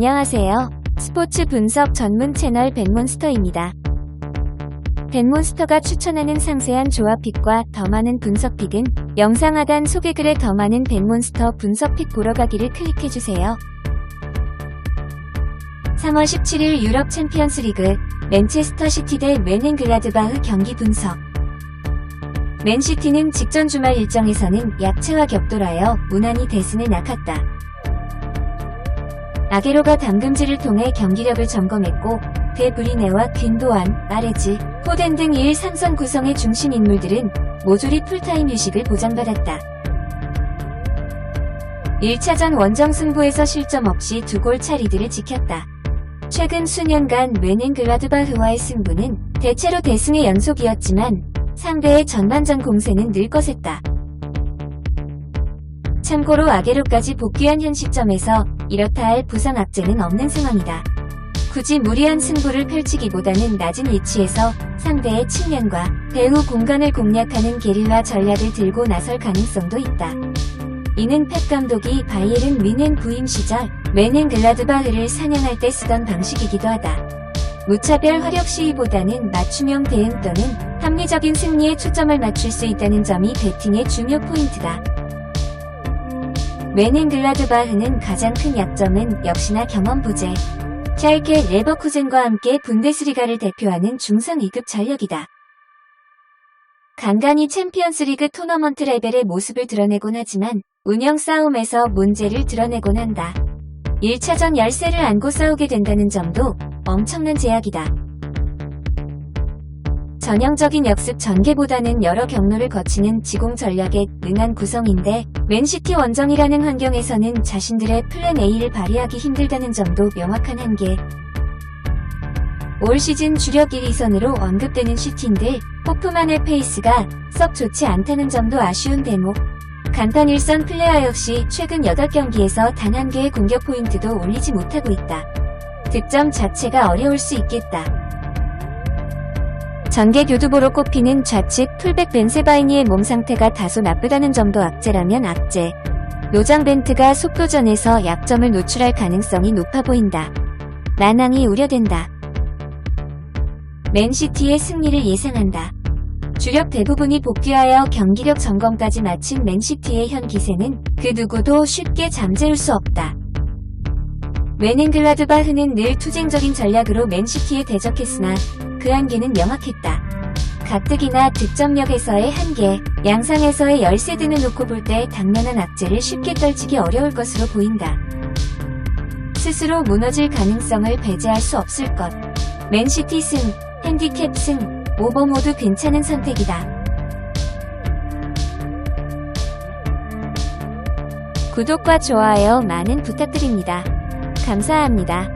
안녕하세요. 스포츠 분석 전문 채널 벤몬스터입니다. 벤몬스터가 추천하는 상세한 조합픽과 더 많은 분석픽은 영상 하단 소개글에 더 많은 벤몬스터 분석픽 보러 가기를 클릭해주세요. 3월 17일 유럽 챔피언스 리그 맨체스터 시티 대 웨넨글라드바흐 경기 분석 맨시티는 직전 주말 일정에서는 약체와 격돌하여 무난히 대승에 낙했다. 아게로가 담금질을 통해 경기력을 점검했고 데브리네와 균도안, 마레즈, 포덴 등 1, 3선 구성의 중심 인물들은 모조리 풀타임 휴식을 보장받았다. 1차전 원정 승부에서 실점 없이 두 골 차리들을 지켰다. 최근 수년간 웨넨글라드바흐와의 승부는 대체로 대승의 연속이었지만 상대의 전반전 공세는 늘 거셌다. 참고로 아게로까지 복귀한 현 시점에서 이렇다 할 부상 악재는 없는 상황이다. 굳이 무리한 승부를 펼치기보다는 낮은 위치에서 상대의 측면과 배후 공간을 공략하는 게릴라 전략을 들고 나설 가능성도 있다. 이는 펩 감독이 바이에른 뮌헨 부임 시절 메넨 글라드바흐를 사냥할 때 쓰던 방식이기도 하다. 무차별 화력 시위보다는 맞춤형 대응 또는 합리적인 승리에 초점을 맞출 수 있다는 점이 배팅의 중요 포인트다. 메넨글라드바흐는 가장 큰 약점은 역시나 경험 부재. 샬케 레버쿠젠과 함께 분데스리가를 대표하는 중상 2급 전력이다. 간간히 챔피언스리그 토너먼트 레벨의 모습을 드러내곤 하지만 운영 싸움에서 문제를 드러내곤 한다. 1차전 열세를 안고 싸우게 된다는 점도 엄청난 제약이다. 전형적인 역습 전개보다는 여러 경로를 거치는 지공 전략에 능한 구성인데 맨시티 원정이라는 환경에서는 자신들의 플랜 A를 발휘하기 힘들다는 점도 명확한 한계. 올 시즌 주력 1위선으로 언급되는 시티인들 호프만의 페이스가 썩 좋지 않다는 점도 아쉬운 대목. 간판 일선 플레이어 역시 최근 8경기에서 단 한 개의 공격 포인트도 올리지 못하고 있다. 득점 자체가 어려울 수 있겠다. 전개 교두보로 꼽히는 좌측 풀백 벤세바이니의 몸 상태가 다소 나쁘다는 점도 악재라면 악재. 노장 벤트가 속도전에서 약점을 노출할 가능성이 높아 보인다. 난항이 우려된다. 맨시티의 승리를 예상한다. 주력 대부분이 복귀하여 경기력 점검까지 마친 맨시티의 현 기세는 그 누구도 쉽게 잠재울 수 없다. 웨넨글라드바흐는 늘 투쟁적인 전략으로 맨시티에 대적했으나 그 한계는 명확했다. 가뜩이나 득점력에서의 한계, 양상에서의 열세 등을 놓고 볼 때 당면한 악재를 쉽게 떨치기 어려울 것으로 보인다. 스스로 무너질 가능성을 배제할 수 없을 것. 맨시티 승, 핸디캡 승, 오버 모두 괜찮은 선택이다. 구독과 좋아요 많은 부탁드립니다. 감사합니다.